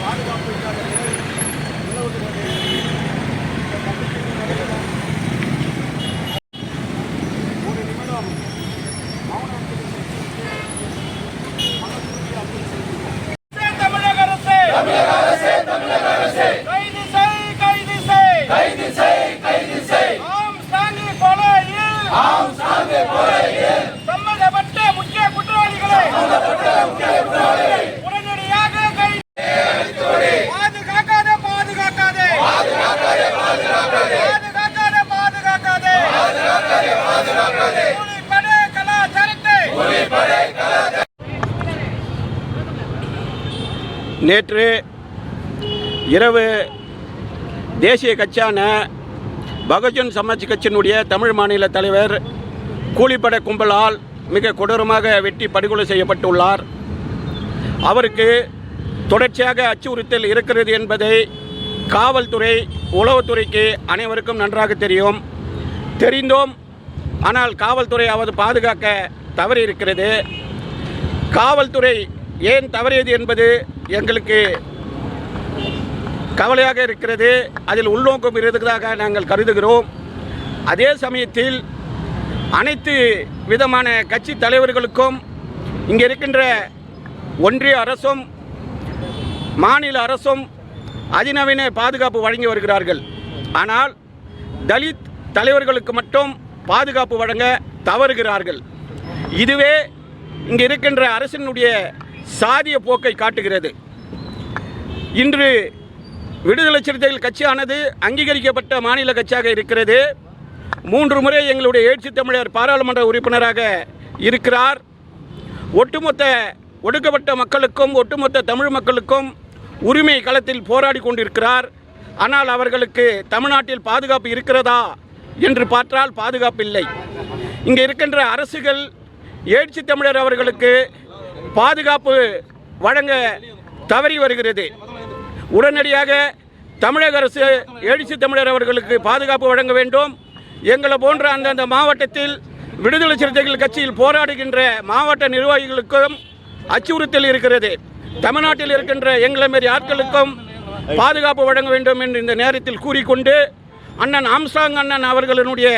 பாதுகாப்பு நேற்று இரவு தேசிய கட்சியான பகுஜன் சமாஜ் கட்சியினுடைய தமிழ் மாநில தலைவர் கூலிப்படை கும்பலால் மிக கொடூரமாக வெட்டி படுகொலை செய்யப்பட்டுள்ளார். அவருக்கு தொடர்ச்சியாக அச்சுறுத்தல் இருக்கிறது என்பதை காவல்துறை உளவுத்துறைக்கு அனைவருக்கும் நன்றாக தெரியும். தெரிந்தோம் ஆனால் காவல்துறை அவர் பாதுகாக்க தவறி இருக்கிறது காவல்துறை ஏன் தவறியது என்பது எங்களுக்கு கவலையாக இருக்கிறது. அதில் உள்நோக்கம் இருக்கிறதாக நாங்கள் கருதுகிறோம். அதே சமயத்தில் அனைத்து விதமான கட்சி தலைவர்களுக்கும் இங்கே இருக்கின்ற ஒன்றிய அரசும் மாநில அரசும் அதிநவீன பாதுகாப்பு வழங்கி வருகிறார்கள். ஆனால் தலித் தலைவர்களுக்கு மட்டும் பாதுகாப்பு வழங்க தவறுகிறார்கள். இதுவே இங்கே இருக்கின்ற அரசினுடைய சாதிய போக்கை காட்டுகிறது. இன்று விடுதலை சிறுத்தைகள் கட்சியானது அங்கீகரிக்கப்பட்ட மாநில கட்சியாக இருக்கிறது. மூன்று முறை எங்களுடைய எழுச்சி தமிழர் பாராளுமன்ற உறுப்பினராக இருக்கிறார். ஒட்டுமொத்த ஒடுக்கப்பட்ட மக்களுக்கும் ஒட்டுமொத்த தமிழ் மக்களுக்கும் உரிமை களத்தில் போராடி கொண்டிருக்கிறார். ஆனால் அவர்களுக்கு தமிழ்நாட்டில் பாதுகாப்பு இருக்கிறதா என்று பார்த்தால் பாதுகாப்பு இல்லை இங்கே இருக்கின்ற அரசுகள் எழுச்சி தமிழர் அவர்களுக்கு பாதுகாப்பு வழங்க தவறி வருகிறது. உடனடியாக தமிழக அரசு எழுச்சி தமிழர் அவர்களுக்கு பாதுகாப்பு வழங்க வேண்டும். எங்களை போன்ற அந்தந்த மாவட்டத்தில் விடுதலை சிறுத்தைகள் கட்சியில் போராடுகின்ற மாவட்ட நிர்வாகிகளுக்கும் அச்சுறுத்தல் இருக்கிறது. தமிழ்நாட்டில் இருக்கின்ற எங்களை மாரி ஆட்களுக்கும் பாதுகாப்பு வழங்க வேண்டும் என்று இந்த நேரத்தில் கூறிக்கொண்டு அண்ணன் ஆம்சாங் அண்ணன் அவர்களினுடைய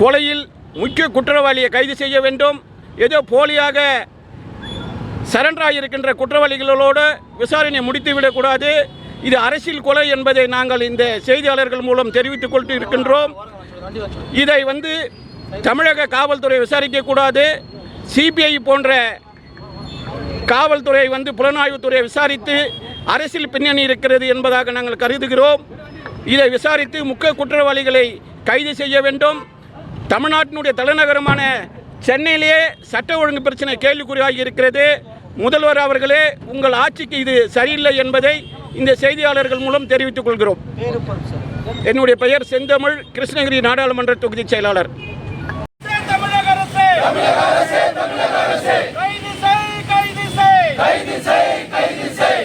கொலையில் முக்கிய குற்றவாளியை கைது செய்ய வேண்டும். ஏதோ போலியாக சரண்டராக இருக்கின்ற குற்றவாளிகளோடு விசாரணை முடித்து விடக்கூடாது இது அரசியல் கொலை என்பதை நாங்கள் இந்த செய்தியாளர்கள் மூலம் தெரிவித்துக் கொண்டு இருக்கின்றோம். இதை வந்து தமிழக காவல்துறை விசாரிக்கக்கூடாது. சிபிஐ போன்ற காவல்துறை வந்து புலனாய்வுத்துறை விசாரித்து அரசியல் பின்னணி இருக்கிறது என்பதாக நாங்கள் கருதுகிறோம். இதை விசாரித்து முக்கிய குற்றவாளிகளை கைது செய்ய வேண்டும். தமிழ்நாட்டினுடைய தலைநகரமான சென்னையிலேயே சட்ட ஒழுங்கு பிரச்சனை கேள்விக்குறியாகி இருக்கிறது. முதல்வர் அவர்களே உங்கள் ஆட்சிக்கு இது சரியில்லை என்பதை இந்த செய்தியாளர்கள் மூலம் தெரிவித்துக் கொள்கிறோம். என்னுடைய பெயர் செந்தமிழ் கிருஷ்ணகிரி நாடாளுமன்ற தொகுதி செயலாளர். கைது செய்